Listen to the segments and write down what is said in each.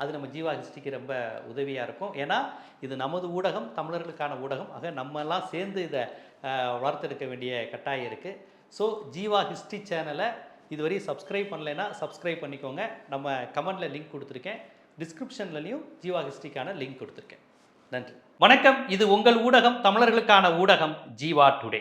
அது நம்ம ஜீவா ஹிஸ்ட்ரிக்கு ரொம்ப உதவியாக இருக்கும். ஏன்னா இது நமது ஊடகம் தமிழர்களுக்கான ஊடகம். ஆக நம்மெல்லாம் சேர்ந்து இதை வளர்த்தெடுக்க வேண்டிய கட்டாயம் இருக்குது ஸோ ஜீவா ஹிஸ்ட்ரி சேனலை இதுவரை சப்ஸ்கிரைப் பண்ணலைன்னா சப்ஸ்கிரைப் பண்ணிக்கோங்க. நம்ம கமெண்டில் லிங்க் கொடுத்துருக்கேன். டிஸ்கிரிப்ஷன்லையும் ஜீவா ஹிஸ்ட்ரிக்கான லிங்க் கொடுத்துருக்கேன். நன்றி. வணக்கம். இது உங்கள் ஊடகம் தமிழர்களுக்கான ஊடகம் ஜீவா டுடே.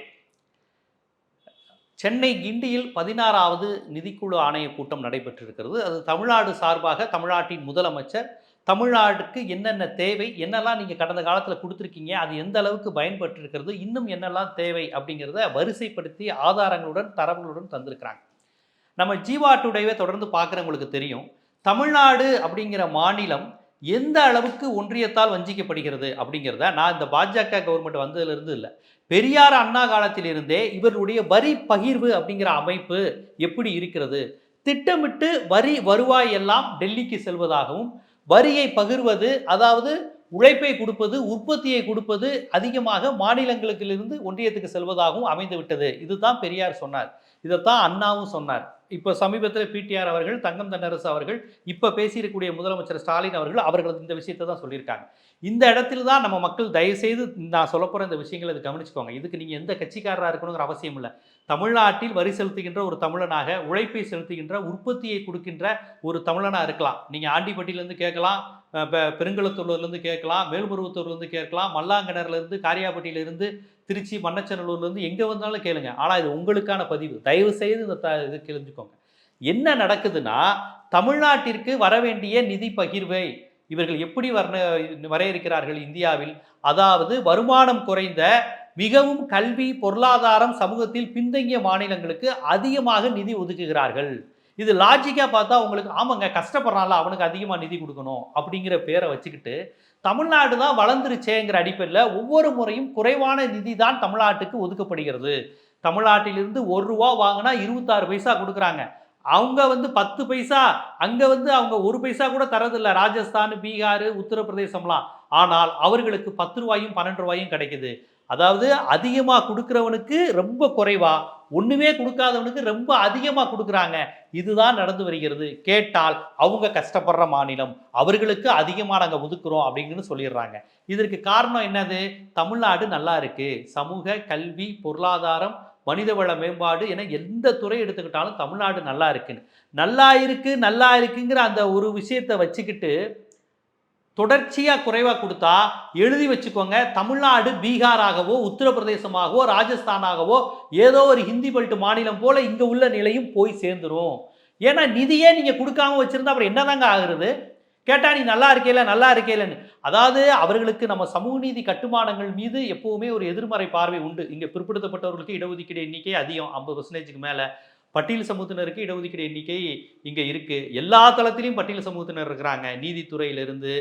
சென்னை கிண்டியில் பதினாறாவது நிதிக்குழு ஆணைய கூட்டம் நடைபெற்றிருக்கிறது. அது தமிழ்நாடு சார்பாக தமிழ்நாட்டின் முதலமைச்சர் தமிழ்நாட்டுக்கு என்னென்ன தேவை என்னெல்லாம் நீங்கள் கடந்த காலத்தில் கொடுத்துருக்கீங்க அது எந்த அளவுக்கு பயன்பட்டிருக்கிறது இன்னும் என்னெல்லாம் தேவை அப்படிங்கிறத வரிசைப்படுத்தி ஆதாரங்களுடன் தரவுகளுடன் தந்திருக்கிறாங்க. நம்ம ஜீவா டுடேவை தொடர்ந்து பார்க்குறவங்களுக்கு தெரியும் தமிழ்நாடு அப்படிங்கிற மாநிலம் எந்த அளவுக்கு ஒன்றியத்தால் வஞ்சிக்கப்படுகிறது அப்படிங்கிறத நான் இந்த பாஜக கவர்மெண்ட் வந்ததுலேருந்து இல்லை. பெரியார் அண்ணா காலத்திலிருந்தே இவர்களுடைய வரி பகிர்வு அப்படிங்கிற அமைப்பு எப்படி இருக்கிறது? திட்டமிட்டு வரி வருவாய் எல்லாம் டெல்லிக்கு செல்வதாகவும் வரியை பகிர்வது அதாவது உழைப்பை கொடுப்பது உற்பத்தியை கொடுப்பது அதிகமாக மாநிலங்களுக்கிலிருந்து ஒன்றியத்துக்கு செல்வதாகவும் அமைந்து விட்டது இதுதான் பெரியார் சொன்னார். இதைத்தான் அண்ணாவும் சொன்னார். இப்போ சமீபத்தில் பிடிஆர் அவர்கள் தங்கம் தன்னரசு அவர்கள் இப்போ பேசியிருக்கக்கூடிய முதலமைச்சர் ஸ்டாலின் அவர்கள் அவர்கள் இந்த விஷயத்தை தான் சொல்லியிருக்காங்க. இந்த இடத்துல தான் நம்ம மக்கள் தயவுசெய்து நான் சொல்ல போகிற இந்த விஷயங்களை இது கவனிச்சுக்கோங்க. இதுக்கு நீங்கள் எந்த கட்சிக்காரராக இருக்கணுங்கிற அவசியம் இல்லை. தமிழ்நாட்டில் வரி செலுத்துகின்ற ஒரு தமிழனாக உழைப்பை செலுத்துகின்ற உற்பத்தியை கொடுக்கின்ற ஒரு தமிழனாக இருக்கலாம். நீங்கள் ஆண்டிப்பட்டியிலேருந்து கேட்கலாம் அஹ் பெருங்குளத்தூர்லேருந்து கேட்கலாம் மேல்மருவத்தூர்லேருந்து கேட்கலாம் மல்லாங்கிணறுலேருந்து காரியாபட்டியிலேருந்து திருச்சி மன்னச்சநல்லூர்லேருந்து எங்கே வந்தாலும் கேளுங்க. ஆனால் இது உங்களுக்கான பதிவு. தயவு செய்து இந்த த இது தெரிஞ்சுக்கோங்க என்ன நடக்குதுன்னா தமிழ்நாட்டிற்கு வர வேண்டிய நிதி பகிர்வை இவர்கள் எப்படி வர்ண வரையறுக்கிறார்கள் இந்தியாவில்? அதாவது வருமானம் குறைந்த மிகவும் கல்வி பொருளாதாரம் சமூகத்தில் பின்தங்கிய மாநிலங்களுக்கு அதிகமாக நிதி ஒதுக்குகிறார்கள். இது லாஜிக்காக பார்த்தா உங்களுக்கு ஆமாங்க கஷ்டப்படுறான்ல அவனுக்கு அதிகமாக நிதி கொடுக்கணும் அப்படிங்கிற பேரை வச்சுக்கிட்டு தமிழ்நாடு தான் வளர்ந்துருச்சேங்கிற அடிப்படையில் ஒவ்வொரு முறையும் குறைவான நிதி தான் தமிழ்நாட்டுக்கு ஒதுக்கப்படுகிறது. தமிழ்நாட்டிலிருந்து ஒரு ரூபா வாங்கினா இருபத்தாறு பைசா கொடுக்குறாங்க. அவங்க வந்து பத்து பைசா அங்கே வந்து அவங்க ஒரு பைசா கூட தரதில்லை ராஜஸ்தான் பீகார் உத்தரப்பிரதேசம்லாம். ஆனால் அவர்களுக்கு பத்து ரூபாயும் பன்னெண்டு ரூபாயும் கிடைக்குது. அதாவது அதிகமாக கொடுக்குறவனுக்கு ரொம்ப குறைவா ஒன்றுமே கொடுக்காதவனுக்கு ரொம்ப அதிகமாக கொடுக்குறாங்க. இதுதான் நடந்து வருகிறது. கேட்டால் அவங்க கஷ்டப்படுற மாநிலம் அவர்களுக்கு அதிகமாக நாங்கள் ஒதுக்குறோம் அப்படின்னு சொல்லிடுறாங்க. இதற்கு காரணம் என்னது? தமிழ்நாடு நல்லா இருக்குது சமூக கல்வி பொருளாதாரம் மனிதவள மேம்பாடு என எந்த துறை எடுத்துக்கிட்டாலும் தமிழ்நாடு நல்லா இருக்குன்னு. நல்லா இருக்குது நல்லா இருக்குங்கிற அந்த ஒரு விஷயத்தை வச்சுக்கிட்டு தொடர்ச்சியாக குறைவாக கொடுத்தா எழுதி வச்சுக்கோங்க. தமிழ்நாடு பீகாராகவோ உத்தரப்பிரதேசமாகவோ ராஜஸ்தானாகவோ ஏதோ ஒரு ஹிந்தி பெல்ட் மாநிலம் போல் இங்கே உள்ள நிலையும் போய் சேர்ந்துரும். ஏன்னா நிதியே நீங்கள் கொடுக்காம வச்சுருந்தா அப்புறம் என்னதாங்க ஆகுறது? கேட்டால் நீ நல்லா இருக்கையில நல்லா இருக்கையிலன்னு. அதாவது அவர்களுக்கு நம்ம சமூக நீதி கட்டுமானங்கள் மீது எப்போவுமே ஒரு எதிர்மறை பார்வை உண்டு. இங்கே பிற்படுத்தப்பட்டவர்களுக்கு இடஒதுக்கீடு எண்ணிக்கை அதிகம். ஐம்பது பர்சன்டேஜுக்கு மேலே. பட்டியல் சமூகத்தினருக்கு இடஒதுக்கீடு எண்ணிக்கை இங்கே இருக்குது எல்லா தளத்திலையும் பட்டியல் சமூகத்தினர் இருக்கிறாங்க. நீதித்துறையிலிருந்து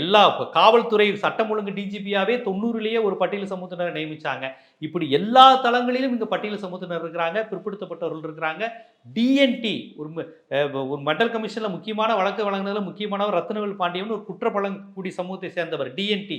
எல்லா இப்போ காவல்துறை சட்டம் ஒழுங்கு டிஜிபியாவே தொண்ணூறுலேயே ஒரு பட்டியல் சமூகத்தினரை நியமிச்சாங்க. இப்படி எல்லா தளங்களிலும் இங்கே பட்டியல் சமூகத்தினர் இருக்கிறாங்க பிற்படுத்தப்பட்டவர்கள் இருக்கிறாங்க. டிஎன்டி ஒரு ஒரு மண்டல் கமிஷனில் முக்கியமான வழக்கு வழங்கினதில் முக்கியமானவர் ரத்னவேல் பாண்டியன் ஒரு குற்றப்பழங்குடி சமூகத்தை சேர்ந்தவர் டிஎன்டி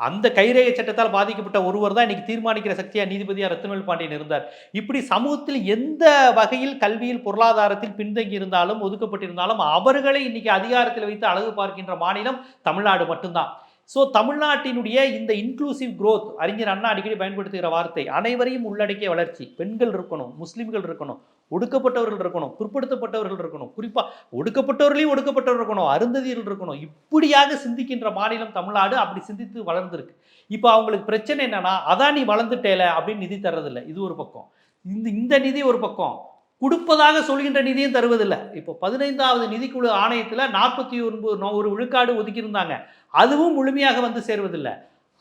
அந்த கைரேகை சட்டத்தால் பாதிக்கப்பட்ட ஒருவர் தான் இன்னைக்கு தீர்மானிக்கிற சக்தியாக நீதிபதியாக ரத்னவேல் பாண்டியன் இருந்தார். இப்படி சமூகத்தில் எந்த வகையில் கல்வியில் பொருளாதாரத்தில் பின்தங்கி இருந்தாலும் ஒதுக்கப்பட்டிருந்தாலும் அவர்களை இன்னைக்கு அதிகாரத்தில் வைத்து அழகு பார்க்கின்ற மாநிலம் தமிழ்நாடு மட்டும்தான். ஸோ தமிழ்நாட்டினுடைய இந்த இன்க்ளூசிவ் க்ரோத் அறிஞர் அண்ணா அடிக்கடி பயன்படுத்துகிற வார்த்தை அனைவரையும் உள்ளடக்கிய வளர்ச்சி. பெண்கள் இருக்கணும் முஸ்லீம்கள் இருக்கணும் ஒடுக்கப்பட்டவர்கள் இருக்கணும் பிற்படுத்தப்பட்டவர்கள் இருக்கணும். குறிப்பாக ஒடுக்கப்பட்டவர்களையும் ஒடுக்கப்பட்டவர்கள் இருக்கணும் அருந்ததியர்கள் இருக்கணும். இப்படியாக சிந்திக்கின்ற மாநிலம் தமிழ்நாடு அப்படி சிந்தித்து வளர்ந்துருக்கு. இப்போ அவங்களுக்கு பிரச்சனை என்னன்னா அதான் நீ வளர்ந்துட்டேல அப்படின்னு நிதி தர்றதில்லை. இது ஒரு பக்கம். இந்த இந்த நிதி ஒரு பக்கம். கொடுப்பதாக சொல்கின்ற நிதியும் தருவதில்லை. இப்போ பதினைந்தாவது நிதிக்குழு ஆணையத்தில் நாற்பத்தி ஒன்பது ஒரு விழுக்காடு ஒதுக்கியிருந்தாங்க. அதுவும் முழுமையாக வந்து சேர்வதில்லை.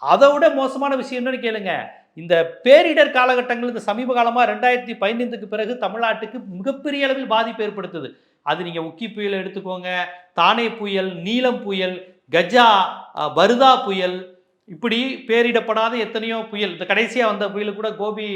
அதை விட மோசமான விஷயம் என்னன்னு கேளுங்க. இந்த பேரிடர் காலகட்டங்கள் இந்த சமீப காலமாக ரெண்டாயிரத்தி பதினைந்துக்கு பிறகு தமிழ்நாட்டுக்கு மிகப்பெரிய அளவில் பாதிப்பு ஏற்படுத்துது. அது நீங்கள் உக்கி புயல் எடுத்துக்கோங்க தானே புயல் நீலம் புயல் கஜா வருதா புயல் இப்படி பேரிடப்படாத எத்தனையோ புயல். இந்த கடைசியாக வந்த புயலுக்கு கூட கோபி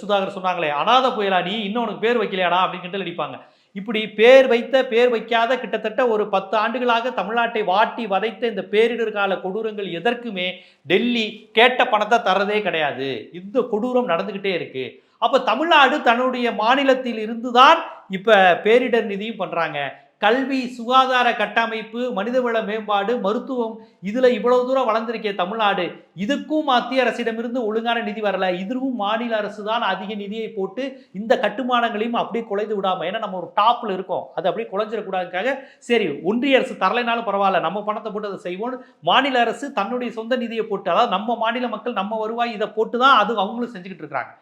சுதாகர் சொன்னாங்களே அனாத புயலா நீ? இன்னும் உனக்கு பேர் வைக்கலையாடா? அப்படின்னு கிண்டல் அடிப்பாங்க. இப்படி பேர் வைத்த பேர் வைக்காத கிட்டத்தட்ட ஒரு பத்து ஆண்டுகளாக தமிழ்நாட்டை வாட்டி வதைத்த இந்த பேரிடர் கால கொடூரங்கள் எதற்குமே டெல்லி கேட்ட பணத்தை தரதே கிடையாது. இந்த கொடூரம் நடந்துக்கிட்டே இருக்கு. அப்போ தமிழ்நாடு தன்னுடைய மாநிலத்தில் இருந்து தான் இப்போ பேரிடர் நிதியும் பண்ணுறாங்க கல்வி சுகாதார கட்டமைப்பு மனிதவள மேம்பாடு மருத்துவம் இதில் இவ்வளவு தூரம் வளர்ந்திருக்கே தமிழ்நாடு. இதுக்கும் மத்திய அரசிடமிருந்து ஒழுங்கான நிதி வரல. இதுவும் மாநில அரசு தான் அதிக நிதியை போட்டு இந்த கட்டுமானங்களையும் அப்படியே குலைந்து விடாமல் ஏன்னா நம்ம ஒரு டாப்பில் இருக்கோம். அது அப்படியே குலைஞ்சிடக்கூடாதுக்காக சரி ஒன்றிய அரசு தரலைனாலும் பரவாயில்ல. நம்ம பணத்தை போட்டு அதை செய்வோம் மாநில அரசு தன்னுடைய சொந்த நிதியை போட்டு அதாவது நம்ம மாநில மக்கள் நம்ம வருவாய் இதை போட்டு தான் அது அவங்களும் செஞ்சுக்கிட்டு இருக்காங்க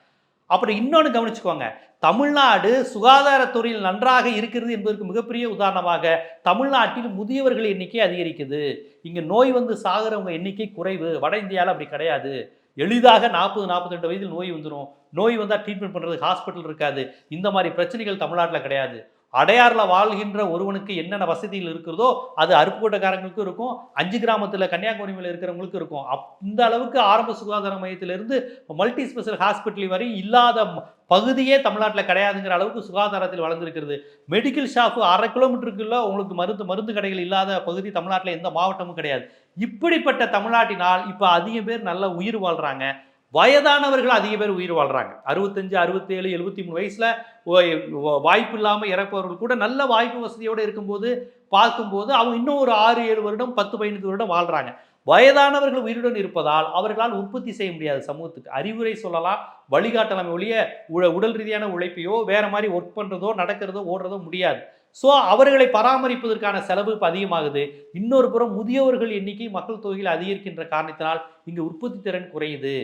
அப்புறம் இன்னொன்று கவனிச்சுக்கோங்க. தமிழ்நாடு சுகாதாரத்துறையில் நன்றாக இருக்கிறது என்பதற்கு மிகப்பெரிய உதாரணமாக தமிழ்நாட்டில் முதியவர்கள் எண்ணிக்கை அதிகரிக்குது. இங்கே நோய் வந்து சாகிறவங்க எண்ணிக்கை குறைவு. வட இந்தியாவில் அப்படி கிடையாது. எளிதாக நாற்பது நாற்பத்தெண்டு வயதில் நோய் வந்துடும் நோய் வந்தால் ட்ரீட்மெண்ட் பண்ணுறதுக்கு ஹாஸ்பிட்டல் இருக்காது. இந்த மாதிரி பிரச்சனைகள் தமிழ்நாட்டில் கிடையாது. அடையாறில் வாழ்கின்ற ஒருவனுக்கு என்னென்ன வசதிகள் இருக்கிறதோ அது அருப்புக்கோட்டைக்காரங்களுக்கும் இருக்கும் அஞ்சு கிராமத்தில் கன்னியாகுமரியில் இருக்கிறவங்களுக்கும் இருக்கும். அப் இந்த அளவுக்கு ஆரம்ப சுகாதார மையத்திலிருந்து மல்டி ஸ்பெஷல் ஹாஸ்பிட்டல் வரை இல்லாத பகுதியே தமிழ்நாட்டில் கிடையாதுங்கிற அளவுக்கு சுகாதாரத்தில் வளர்ந்துருக்கிறது. மெடிக்கல் ஷாப்பு அரை கிலோமீட்டருக்குள்ள உங்களுக்கு மருந்து மருந்து கடைகள் இல்லாத பகுதி தமிழ்நாட்டில் எந்த மாவட்டமும் கிடையாது. இப்படிப்பட்ட தமிழ்நாட்டினால் இப்போ அதிக பேர் நல்ல உயிர் வாழ்கிறாங்க வயதானவர்கள் அதிக பேர் உயிர் வாழ்கிறாங்க அறுபத்தஞ்சு அறுபத்தேழு எழுபத்தி மூணு வயசில் வாய்ப்பு இல்லாமல் இறப்பவர்கள் கூட நல்ல வாய்ப்பு வசதியோடு இருக்கும்போது பார்க்கும்போது அவங்க இன்னும் ஒரு ஆறு ஏழு வருடம் பத்து பதினைந்து வருடம் வாழ்கிறாங்க வயதானவர்கள் உயிருடன் இருப்பதால் அவர்களால் உற்பத்தி செய்ய முடியாது சமூகத்துக்கு அறிவுரை சொல்லலாம். வழிகாட்டலாம். ஒழிய உடல் ரீதியான உழைப்பையோ வேற மாதிரி ஒர்க் பண்ணுறதோ நடக்கிறதோ ஓடுறதோ முடியாது. ஸோ அவர்களை பராமரிப்பதற்கான செலவு இப்போ அதிகமாகுது. இன்னொரு புறம் முதியவர்கள் எண்ணிக்கை மக்கள் தொகையில் அதிகரிக்கின்ற காரணத்தினால் இங்கு உற்பத்தி திறன் குறையுது.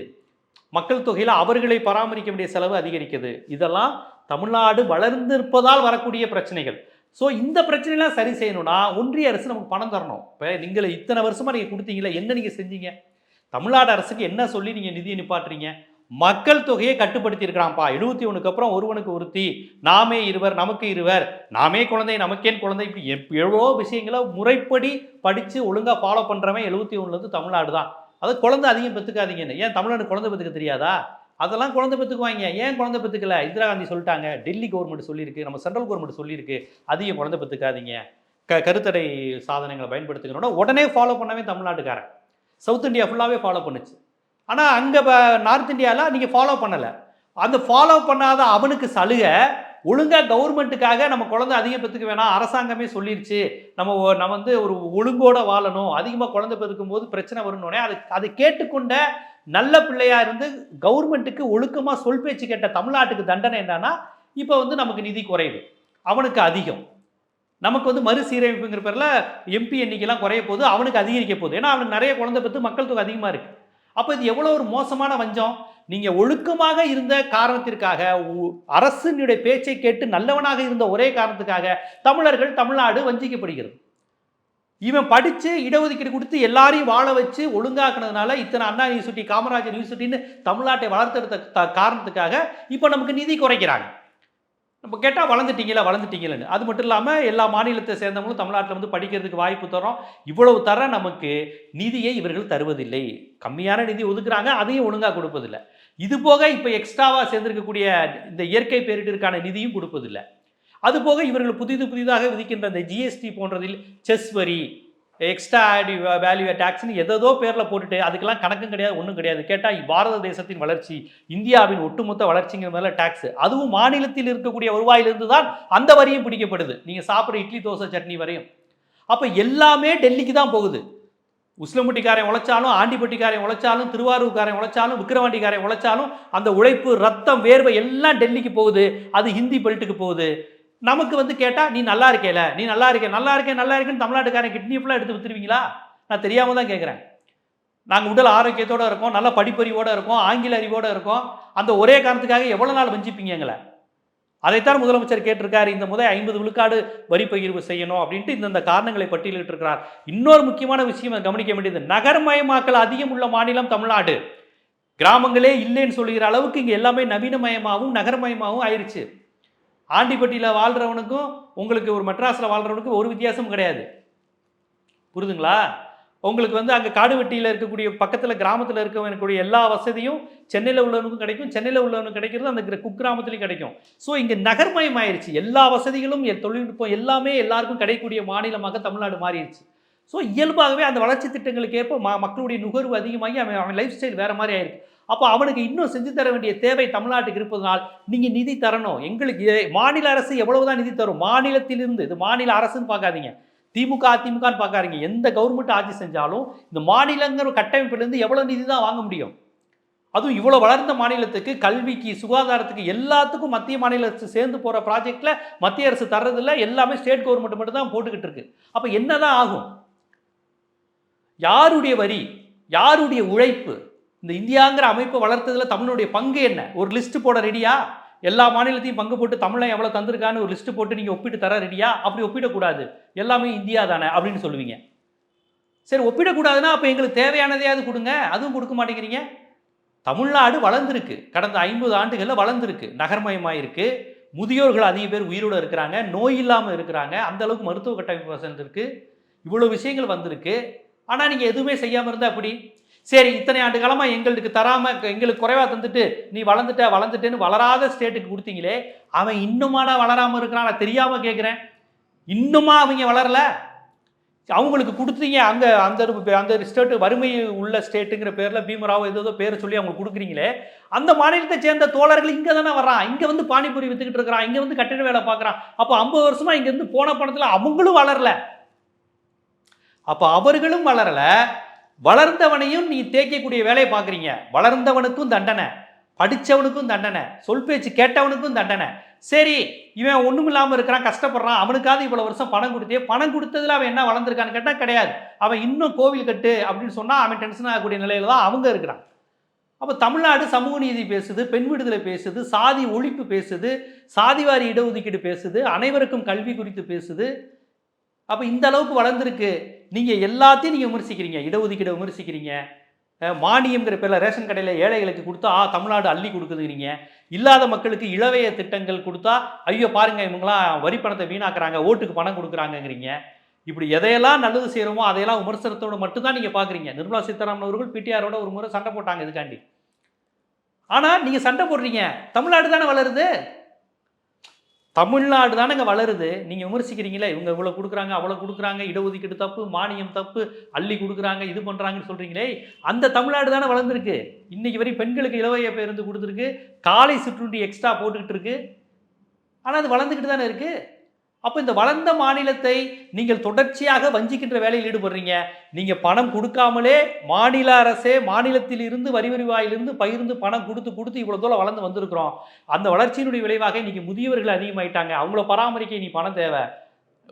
மக்கள் தொகையில் அவர்களை பராமரிக்க வேண்டிய செலவு அதிகரிக்குது. இதெல்லாம் தமிழ்நாடு வளர்ந்திருப்பதால் வரக்கூடிய பிரச்சனைகள். ஸோ இந்த பிரச்சனைலாம் சரி செய்யணும்னா ஒன்றிய அரசு நமக்கு பணம் தரணும். இப்போ நீங்கள் இத்தனை வருஷமாக நீங்கள் கொடுத்தீங்களே என்ன நீங்கள் செஞ்சீங்க? தமிழ்நாடு அரசுக்கு என்ன சொல்லி நீங்கள் நிதியை நிப்பாட்டுறீங்க? மக்கள் தொகையை கட்டுப்படுத்தியிருக்கிறான்ப்பா. எழுபத்தி ஒன்றுக்கு அப்புறம் ஒருவனுக்கு ஒருத்தி. நாமே இருவர் நமக்கு இருவர். நாமே குழந்தை நமக்கேன் குழந்தை. இப்படி எவ்வளோ விஷயங்களை முறைப்படி படித்து ஒழுங்காக ஃபாலோ பண்ணுறவன் எழுபத்தி ஒன்றுலேருந்து தமிழ்நாடு தான். அது குழந்தை அதிகம் பெற்றுக்காதீங்கன்னு ஏன் தமிழ்நாடு குழந்தை பெற்றுக்க தெரியாதா? அதெல்லாம் குழந்தை பெற்றுக்குவாங்க. ஏன் குழந்தை பெற்றுக்கல? இந்திரா காந்தி சொல்லிட்டாங்க. டெல்லி கவர்மெண்ட் சொல்லியிருக்கு. நம்ம சென்ட்ரல் கவர்மெண்ட் சொல்லியிருக்கு. அதிகம் குழந்தை பெற்றுக்காதீங்க. க கருத்தடை சாதனங்களை பயன்படுத்துகிறோன்னா உடனே ஃபாலோ பண்ணவே தமிழ்நாட்டுக்காரன். சவுத் இந்தியா ஃபுல்லாகவே ஃபாலோ பண்ணுச்சு. ஆனால் அங்கே நார்த் இந்தியாவில் நீங்கள் ஃபாலோ பண்ணலை. அந்த ஃபாலோ பண்ணாத அவனுக்கு சலுகை ஒழுங்காக கவர்மெண்ட்டுக்காக நம்ம குழந்தை அதிகம் பெற்றுக்க வேணாம். அரசாங்கமே சொல்லிருச்சு. நம்ம ஒ- நம்ம வந்து ஒரு ஒழுங்கோட வாழணும். அதிகமாக குழந்தை பெருக்கும் போது பிரச்சனை வரும்னோடனே அது அதை கேட்டுக்கொண்ட நல்ல பிள்ளையாக இருந்து கவர்மெண்ட்டுக்கு ஒழுக்கமாக சொல் பேச்சு கேட்ட தமிழ்நாட்டுக்கு தண்டனை என்னன்னா இப்போ வந்து நமக்கு நிதி குறைவு. அவனுக்கு அதிகம். நமக்கு வந்து மறுசீரமைப்புங்கிற பேரில் எம்பி எண்ணிக்கைலாம் குறைய போகுது அவனுக்கு அதிகரிக்க போகுது. ஏன்னா அவனுக்கு நிறைய குழந்தை பெற்று மக்கள் தொகை அதிகமாக இருக்குது அப்போ இது எவ்வளோ ஒரு மோசமான வஞ்சம்? நீங்கள் ஒழுக்கமாக இருந்த காரணத்திற்காக உ- அரசினுடைய பேச்சை கேட்டு நல்லவனாக இருந்த ஒரே காரணத்துக்காக தமிழர்கள் தமிழ்நாடு வஞ்சிக்கப்படுகிறது. இவன் படித்து இடஒதுக்கீடு கொடுத்து எல்லாரையும் வாழ வச்சு ஒழுங்காக்குனதுனால இத்தனை அண்ணா யூனிவர்சிட்டி காமராஜர் யூனிவர்சிட்டின்னு தமிழ்நாட்டை வளர்த்தெடுத்த த- காரணத்துக்காக இப்போ நமக்கு நிதி குறைக்கிறாங்க. நம்ம கேட்டால் வளர்ந்துட்டீங்களா வளர்ந்துட்டீங்களேன்னு. அது மட்டும் இல்லாமல் எல்லா மாநிலத்தை சேர்ந்தவங்களும் தமிழ்நாட்டில் வந்து படிக்கிறதுக்கு வாய்ப்பு தரோம் இவ்வளவு தர நமக்கு நிதியை இவர்கள் தருவதில்லை. கம்மியான நிதி ஒதுக்குறாங்க அதையும் ஒழுங்காக கொடுப்பதில்லை. இது போக இப்போ எக்ஸ்ட்ராவாக சேர்ந்திருக்கக்கூடிய இந்த இயற்கை பேரிடருக்கான நிதியும் கொடுப்பதில்லை. அது போக இவர்கள் புதிது புதிதாக விதிக்கின்ற இந்த ஜிஎஸ்டி போன்றதில் செஸ் வரி எக்ஸ்ட்ரா ஆடி வேல்யூ டேக்ஸ்னு எதோ பேரில் போட்டுட்டு அதுக்கெல்லாம் கணக்கும் கிடையாது ஒன்றும் கிடையாது. கேட்டால் பாரத தேசத்தின் வளர்ச்சி இந்தியாவின் ஒட்டுமொத்த வளர்ச்சிங்கிற மேலே டேக்ஸ் அதுவும் மாநிலத்தில் இருக்கக்கூடிய வருவாயிலிருந்து தான் அந்த வரியும் பிடிக்கப்படுது. நீங்கள் சாப்பிட்ற இட்லி தோசை சட்னி வரையும். அப்போ எல்லாமே டெல்லிக்கு தான் போகுது. உஸ்லம்பட்டிக்காரன் உழைச்சாலும் ஆண்டிப்பட்டிக்காரன் உழைச்சாலும் திருவாரூர்காரன் உழைச்சாலும் விக்கிரவாண்டிக்காரன் உழைச்சாலும் அந்த உழைப்பு ரத்தம் வேர்வை எல்லாம் டெல்லிக்கு போகுது. அது ஹிந்தி பெல்ட்டுக்கு போகுது. நமக்கு வந்து கேட்டால் நீ நல்லா இருக்கேல? நீ நல்லா இருக்கே? நல்லா இருக்கேன் நல்லா இருக்கேன்னு தமிழ்நாட்டுக்காரன் கிட்னி ஃபுல்லாக எடுத்து வித்துருவீங்களா? நான் தெரியாமல் தான் கேட்குறேன் நாங்கள் உடல் ஆரோக்கியத்தோட இருக்கோம் நல்ல படிப்பறிவோடு இருக்கோம் ஆங்கில அறிவோடு இருக்கோம். அந்த ஒரே காரணத்துக்காக எவ்வளோ நாள் வஞ்சிப்பீங்க எங்களை? அதைத்தான் முதலமைச்சர் கேட்டிருக்காரு இந்த முதல் ஐம்பது விழுக்காடு வரி பகிர்வு செய்யணும் அப்படின்ட்டு இந்தந்த காரணங்களை பட்டியலிட்டு இருக்கிறார் இன்னொரு முக்கியமான விஷயம் கவனிக்க வேண்டியது நகர்மயமாக்கல் அதிகம் உள்ள மாநிலம் தமிழ்நாடு. கிராமங்களே இல்லைன்னு சொல்லுகிற அளவுக்கு இங்கே எல்லாமே நவீனமயமாகவும் நகரமயமாகவும் ஆயிருச்சு. ஆண்டிப்பட்டியில் வாழ்கிறவனுக்கும் உங்களுக்கு ஒரு மெட்ராஸில் வாழ்கிறவனுக்கும் ஒரு வித்தியாசமும் கிடையாது. புரிதுங்களா? உங்களுக்கு வந்து அங்கே காடுவெட்டியில் இருக்கக்கூடிய பக்கத்தில் கிராமத்தில் இருக்கக்கூடிய எல்லா வசதியும் சென்னையில் உள்ளவனுக்கும் கிடைக்கும். சென்னையில் உள்ளவனுக்கு கிடைக்கிறது அந்த கிர- குக்கிராமத்துலையும் கிடைக்கும். ஸோ இங்கே நகர்மயம் ஆயிருச்சு எல்லா வசதிகளும் தொழில்நுட்பம் எல்லாமே எல்லாருக்கும் கிடைக்கக்கூடிய மாநிலமாக தமிழ்நாடு மாறிடுச்சு. ஸோ இயல்பாகவே அந்த வளர்ச்சி திட்டங்களுக்கு ஏற்ப ம மக்களுடைய நுகர்வு அதிகமாகி அவன் அவன் லைஃப் ஸ்டைல் வேறு மாதிரி ஆயிருக்கு. அப்போ அவனுக்கு இன்னும் செஞ்சு தர வேண்டிய தேவை தமிழ்நாட்டுக்கு இருப்பதனால் நீங்கள் நிதி தரணும். எங்களுக்கு மாநில அரசு எவ்வளவுதான் நிதி தரும்? மாநிலத்திலிருந்து இது மாநில அரசுன்னு பார்க்காதீங்க. திமுக அதிமுகன்னு பார்க்காதீங்க. எந்த கவர்மெண்ட் ஆட்சி செஞ்சாலும் இந்த மாநிலங்கிற கட்டமைப்பிலேருந்து எவ்வளோ நிதி தான் வாங்க முடியும்? அதுவும் இவ்வளோ வளர்ந்த மாநிலத்துக்கு கல்விக்கு சுகாதாரத்துக்கு எல்லாத்துக்கும் மத்திய மாநில அரசு சேர்ந்து போகிற ப்ராஜெக்டில் மத்திய அரசு தர்றதில்ல எல்லாமே ஸ்டேட் கவர்மெண்ட் மட்டும் தான் போட்டுக்கிட்டு இருக்கு. அப்போ என்னதான் ஆகும்? யாருடைய வரி யாருடைய உழைப்பு? இந்த இந்தியாங்கிற அமைப்பை வளர்த்ததில் தமிழுடைய பங்கு என்ன? ஒரு லிஸ்ட் போட ரெடியா எல்லா மாநிலத்தையும் பங்கு போட்டு தமிழை எவ்வளோ தந்திருக்கான்னு ஒரு லிஸ்ட்டு போட்டு நீங்கள் ஒப்பிட்டு தர ரெடியா அப்படி ஒப்பிடக்கூடாது. எல்லாமே இந்தியா தானே அப்படின்னு சொல்லுவீங்க. சரி ஒப்பிடக்கூடாதுன்னா அப்போ எங்களுக்கு தேவையானதையாவது கொடுங்க. அதுவும் கொடுக்க மாட்டேங்கிறீங்க. தமிழ்நாடு வளர்ந்துருக்கு. கடந்த ஐம்பது ஆண்டுகளில் வளர்ந்துருக்கு. நகர்மயமாயிருக்கு. முதியோர்கள் அதிக பேர் உயிரோடு இருக்கிறாங்க. நோய் இல்லாமல் இருக்கிறாங்க. அந்த அளவுக்கு மருத்துவ கட்டமைப்பு வசதி இருக்குது இவ்வளோ விஷயங்கள் வந்திருக்கு. ஆனால் நீங்கள் எதுவுமே செய்யாமல் இருந்தால் அப்படி சரி இத்தனை ஆண்டு காலமாக எங்களுக்கு தராமல் எங்களுக்கு குறைவாக தந்துட்டு நீ வளர்ந்துட்ட வளர்ந்துட்டேன்னு வளராத ஸ்டேட்டுக்கு கொடுத்தீங்களே அவன் இன்னுமாடா வளராமல் இருக்கிறான் நான் தெரியாமல் கேட்குறேன் இன்னுமா அவங்க வளரல? அவங்களுக்கு கொடுத்தீங்க அங்கே அந்த அந்த ஸ்டேட்டு வறுமை உள்ள ஸ்டேட்டுங்கிற பேரில் பீமராவ் ஏதோ பேரை சொல்லி அவங்களுக்கு கொடுக்குறீங்களே அந்த மாநிலத்தை சேர்ந்த தோழர்கள் இங்கே தானே வர்றான். இங்கே வந்து பானிபூரி வித்துக்கிட்டு இருக்கிறான். இங்கே வந்து கட்டிட வேலை பார்க்குறான். அப்போ ஐம்பது வருஷமாக இங்கேருந்து போன பணத்தில் அவங்களும் வளரல. அப்போ அவர்களும் வளரல. வளர்ந்தவனையும் நீ தேய்க்கக்கூடிய வேலையை பார்க்குறீங்க. வளர்ந்தவனுக்கும் தண்டனை படித்தவனுக்கும் தண்டனை சொல் பேச்சு கேட்டவனுக்கும் தண்டனை. சரி இவன் ஒன்றும் இல்லாமல் இருக்கிறான் கஷ்டப்படுறான் அவனுக்காவது இவ்வளோ வருஷம் பணம் கொடுத்தே பணம் கொடுத்ததில் அவன் என்ன வளர்ந்துருக்கான்னு கேட்டால் கிடையாது. அவன் இன்னும் கோவில் கட்டு அப்படின்னு சொன்னால் அவன் டென்ஷன் ஆகக்கூடிய நிலையில் தான் அவங்க இருக்கிறான் அப்போ தமிழ்நாடு சமூக நீதி பேசுது பெண் விடுதலை பேசுது சாதி ஒழிப்பு பேசுது சாதிவாரி இடஒதுக்கீடு பேசுது அனைவருக்கும் கல்வி குறித்து பேசுது. அப்போ இந்த அளவுக்கு வளர்ந்துருக்கு. நீங்கள் எல்லாத்தையும் நீங்கள் விமர்சிக்கிறீங்க. இடஒதுக்கீடு விமர்சிக்கிறீங்க. மானியங்கிற பேரில் ரேஷன் கடையில் ஏழைகளுக்கு கொடுத்தா ஆ தமிழ்நாடு அள்ளி கொடுக்குதுங்கிறீங்க. இல்லாத மக்களுக்கு இளவைய திட்டங்கள் கொடுத்தா ஐயோ பாருங்க இவங்களாம் வரி பணத்தை வீணாக்குறாங்க ஓட்டுக்கு பணம் கொடுக்குறாங்கங்கிறீங்க. இப்படி எதையெல்லாம் நல்லது செய்கிறோமோ அதையெல்லாம் விமர்சனத்தோடு மட்டும்தான் நீங்கள் பார்க்குறீங்க நிர்மலா சீதாராமன் அவர்கள் பிடிஆரோட ஒரு முறை சண்டை போட்டாங்க இதுக்காண்டி. ஆனால் நீங்கள் சண்டை போடுறீங்க. தமிழ்நாடு தானே வளருது? தமிழ்நாடு தானேங்க வளருது. நீங்கள் விமர்சிக்கிறீங்களே இவங்க இவ்வளோ கொடுக்குறாங்க அவ்வளோ கொடுக்குறாங்க இடஒதுக்கீடு தப்பு மானியம் தப்பு அள்ளி கொடுக்குறாங்க இது பண்ணுறாங்கன்னு சொல்கிறீங்களே அந்த தமிழ்நாடு தானே வளர்ந்துருக்கு. இன்றைக்கி வரை பெண்களுக்கு இலவைய பேருந்து கொடுத்துருக்கு காலை சிற்றுண்டி எக்ஸ்ட்ரா போட்டுக்கிட்டு இருக்கு. ஆனால் அது வளர்ந்துக்கிட்டு தானே இருக்குது அப்போ இந்த வளர்ந்த மாநிலத்தை நீங்கள் தொடர்ச்சியாக வஞ்சிக்கின்ற வேலையில் ஈடுபடுறீங்க. நீங்கள் பணம் கொடுக்காமலே மாநில அரசே மாநிலத்தில் இருந்து வரி பகிர்ந்து பணம் கொடுத்து கொடுத்து இவ்வளோ தூரம் வளர்ந்து வந்திருக்கிறோம். அந்த வளர்ச்சியினுடைய விளைவாக இன்னைக்கு முதியவர்கள் அதிகமாயிட்டாங்க. அவங்கள பராமரிக்க நீ பணம் தேவை.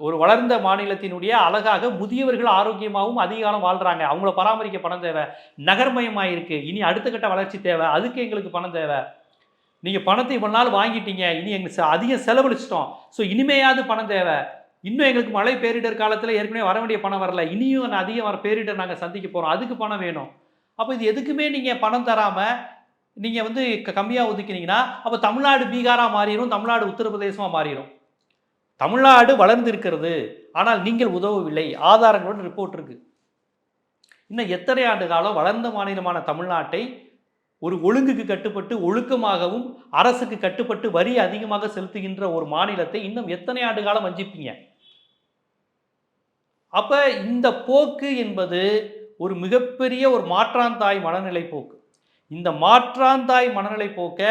ஒரு வளர்ந்த மாநிலத்தினுடைய அழகாக முதியவர்கள் ஆரோக்கியமாகவும் அதிக காலம் அவங்கள பராமரிக்க பணம் தேவை. நகர்மயமாக இருக்குது இனி அடுத்த கட்ட வளர்ச்சி தேவை. அதுக்கு எங்களுக்கு பணம் தேவை. நீங்கள் பணத்தை இவ்வளோ நாள் வாங்கிட்டீங்க. இனி எங்களுக்கு அதிகம் செலவழிச்சிட்டோம். ஸோ இனிமையாவது பணம் தேவை. இன்னும் எங்களுக்கு மழை பேரிடர் காலத்தில் ஏற்கனவே வர வேண்டிய பணம் வரல. இனியும் அதிகம் வர பேரிடர் நாங்கள் சந்திக்க போகிறோம் அதுக்கு பணம் வேணும். அப்போ இது எதுக்குமே நீங்கள் பணம் தராமல் நீங்கள் வந்து கம்மியாக ஒதுக்கினீங்கன்னா அப்போ தமிழ்நாடு பீகாராக மாறிடும் தமிழ்நாடு உத்தரப்பிரதேசமாக மாறிடும் தமிழ்நாடு வளர்ந்து இருக்கிறது. ஆனால் நீங்கள் உதவவில்லை. ஆதாரங்களோட ரிப்போர்ட் இருக்குது இன்னும் எத்தனை ஆண்டு காலம் வளர்ந்த மாநிலமான தமிழ்நாட்டை ஒரு ஒழுங்குக்கு கட்டுப்பட்டு ஒழுக்கமாகவும் அரசுக்கு கட்டுப்பட்டு வரி அதிகமாக செலுத்துகின்ற ஒரு மாநிலத்தை இன்னும் எத்தனை ஆண்டு காலம் வஞ்சிப்பீங்க? அப்ப இந்த போக்கு என்பது ஒரு மிகப்பெரிய ஒரு மாற்றாந்தாய் மனநிலை போக்கு. இந்த மாற்றாந்தாய் மனநிலை போக்க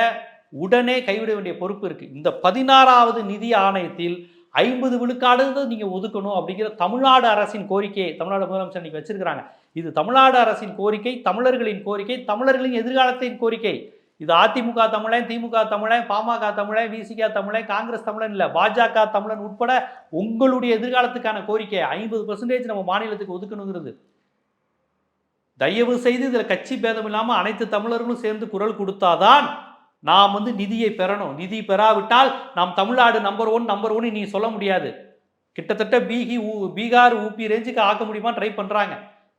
உடனே கைவிட வேண்டிய பொறுப்பு இருக்கு. இந்த பதினாறாவது நிதி ஆணையத்தில் ஐம்பது விழுக்காடு நீங்கள் ஒதுக்கணும் அப்படிங்கிற தமிழ்நாடு அரசின் கோரிக்கையை தமிழ்நாடு முதலமைச்சர் இன்னைக்கு வச்சிருக்கிறாங்க. இது தமிழ்நாடு அரசின் கோரிக்கை தமிழர்களின் கோரிக்கை தமிழர்களின் எதிர்காலத்தின் கோரிக்கை. இது அதிமுக தமிழன் திமுக தமிழன் பாமக தமிழன் விசிக தமிழன் காங்கிரஸ் தமிழன் இல்லை பாஜக தமிழன் உட்பட உங்களுடைய எதிர்காலத்துக்கான கோரிக்கை ஐம்பது பர்சன்டேஜ் நம்ம மாநிலத்துக்கு ஒதுக்கணுங்கிறது. தயவு செய்து இதில் கட்சி பேதம் இல்லாமல் அனைத்து தமிழர்களும் சேர்ந்து குரல் கொடுத்தாதான் நாம் வந்து நிதியை பெறணும். நிதி பெறாவிட்டால் நாம் Tamil Nadu number one number one நீ சொல்ல முடியாது. கிட்டத்தட்ட பீகி ஊ பீகார் ஊபி ரேஞ்சுக்கு ஆக்க முடியுமா ட்ரை பண்ணுறாங்க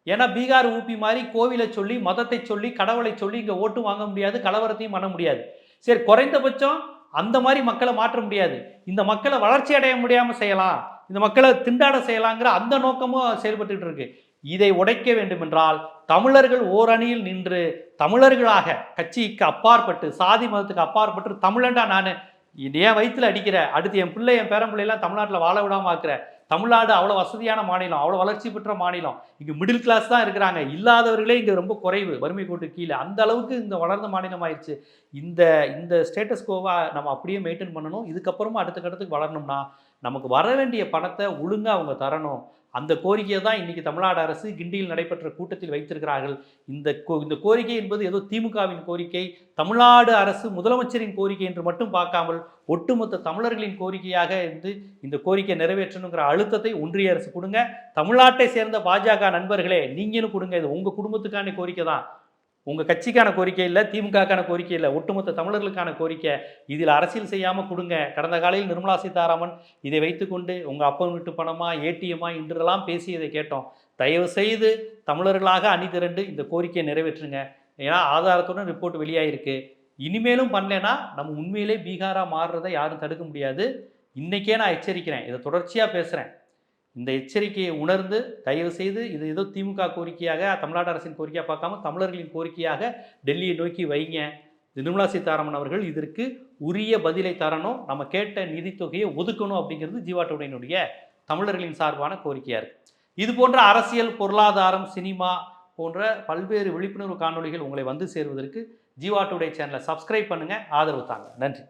ஏன்னா பீகார் ஊபி மாதிரி கோவிலை சொல்லி மதத்தை சொல்லி கடவுளை சொல்லி இங்கே ஓட்டு வாங்க முடியாது கலவரத்தையும் பண்ண முடியாது. சரி குறைந்தபட்சம் அந்த மாதிரி மக்களை மாற்ற முடியாது. இந்த மக்களை வளர்ச்சி அடைய முடியாமல் செய்யலாம். இந்த மக்களை திண்டாட செய்யலாங்கிற அந்த நோக்கமும் செயல்பட்டுட்டு இருக்கு. இதை உடைக்க வேண்டுமென்றால் தமிழர்கள் ஓரணியில் நின்று தமிழர்களாக கட்சிக்கு அப்பாற்பட்டு சாதி மதத்துக்கு அப்பாற்பட்டு தமிழண்டா நான் என் வயிற்றுல அடிக்கிற? அடுத்து என் பிள்ளை என் பேரம்பிள்ளைலாம் தமிழ்நாட்டில் வாழ விடாமல் ஆக்குற. தமிழ்நாடு அவ்வளோ வசதியான மாநிலம் அவ்வளோ வளர்ச்சி பெற்ற மாநிலம். இங்கே மிடில் கிளாஸ் தான் இருக்கிறாங்க. இல்லாதவர்களே இங்கே ரொம்ப குறைவு. வறுமை கோட்டு கீழே. அந்த அளவுக்கு இந்த வளர்ந்த மாநிலம் ஆயிடுச்சு. இந்த இந்த ஸ்டேட்டஸ் கோவா நம்ம அப்படியே மெயின்டைன் பண்ணணும். இதுக்கப்புறமா அடுத்த கட்டத்துக்கு வளரணும்னா நமக்கு வர வேண்டிய பணத்தை ஒழுங்காக அவங்க தரணும். அந்த கோரிக்கையை தான் இன்றைக்கி தமிழ்நாடு அரசு கிண்டியில் நடைபெற்ற கூட்டத்தில் வைத்திருக்கிறார்கள். இந்த கோ- இந்த கோரிக்கை என்பது ஏதோ திமுகவின் கோரிக்கை தமிழ்நாடு அரசு முதலமைச்சரின் கோரிக்கை என்று மட்டும் பார்க்காமல் ஒட்டுமொத்த தமிழர்களின் கோரிக்கையாக இருந்து இந்த கோரிக்கை நிறைவேற்றணுங்கிற அழுத்தத்தை ஒன்றிய அரசு கொடுங்க. தமிழ்நாட்டை சேர்ந்த பாஜக நண்பர்களே நீங்களும் கொடுங்க. இது உங்கள் குடும்பத்துக்கான கோரிக்கை தான். உங்கள் கட்சிக்கான கோரிக்கை இல்லை திமுகக்கான கோரிக்கை இல்லை ஒட்டுமொத்த தமிழர்களுக்கான கோரிக்கை இதில் அரசியல் செய்யாமல் கொடுங்க. கடந்த காலையில் நிர்மலா சீதாராமன் இதை வைத்துக்கொண்டு உங்கள் அப்பன் வீட்டு பணமா ஏடிஎம்மா இன்றெல்லாம் பேசியதை கேட்டோம். தயவு செய்து தமிழர்களாக அணி திரண்டு இந்த கோரிக்கையை நிறைவேற்றுங்க. ஏன்னா ஆதாரத்துடன் ரிப்போர்ட் வெளியாகிருக்கு இனிமேலும் பண்ணலைன்னா நம்ம உண்மையிலே பீகாராக மாறுறதை யாரும் தடுக்க முடியாது. இன்றைக்கே நான் எச்சரிக்கிறேன். இதை தொடர்ச்சியாக பேசுகிறேன் இந்த எச்சரிக்கையை உணர்ந்து தயவு செய்து இது ஏதோ திமுக கோரிக்கையாக தமிழ்நாடு அரசின் கோரிக்கையாக பார்க்காம தமிழர்களின் கோரிக்கையாக டெல்லியை நோக்கி வைங்க. நிர்மலா சீதாராமன் அவர்கள் இதற்கு உரிய பதிலை தரணும். நம்ம கேட்ட நிதித்தொகையை ஒதுக்கணும் அப்படிங்கிறது ஜீவாட்டோடையினுடைய தமிழர்களின் சார்பான கோரிக்கையாக இருக்குது இது போன்ற அரசியல் பொருளாதாரம் சினிமா போன்ற பல்வேறு விழிப்புணர்வு காணொளிகள் உங்களை வந்து சேருவதற்கு ஜீவா டுடே சேனலை சப்ஸ்கிரைப் பண்ணுங்கள் ஆதரவு தாங்க. நன்றி.